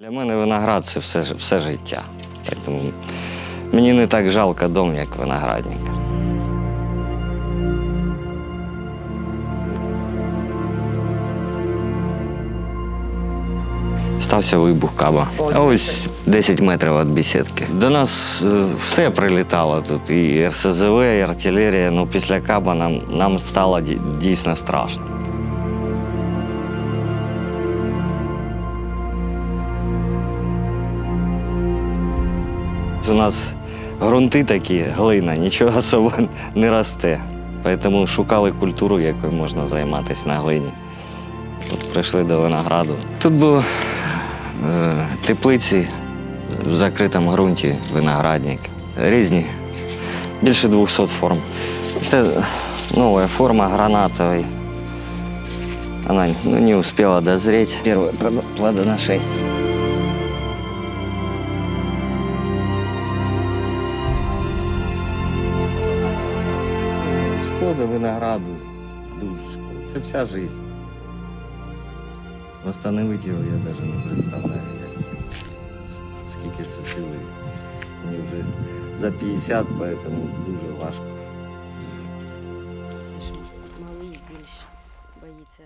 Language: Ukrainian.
Для мене виноград це все, все життя. Тому мені не так жалко дом, як виноградник. Стався вибух каба. Ось 10 метрів від бесідки. До нас е, все прилітало тут. І РСЗВ, і артилерія. Ну, після каба нам, нам стало дійсно страшно. У нас ґрунти такі, глина, нічого особо не росте. Тому шукали культуру, якою можна займатися на глині. От прийшли до винограду. Тут були е, теплиці в закритому ґрунті, виноградник. Різні. Більше 200 форм. Це нова форма гранатовой. Она ну, не успела дозреть. Первое плодо- плодоношение. шкода винограду дуже шкода. Це вся життя. Восстановити його я навіть не представляю, скільки це сили. Мені вже за 50, тому дуже важко. Малий більш боїться.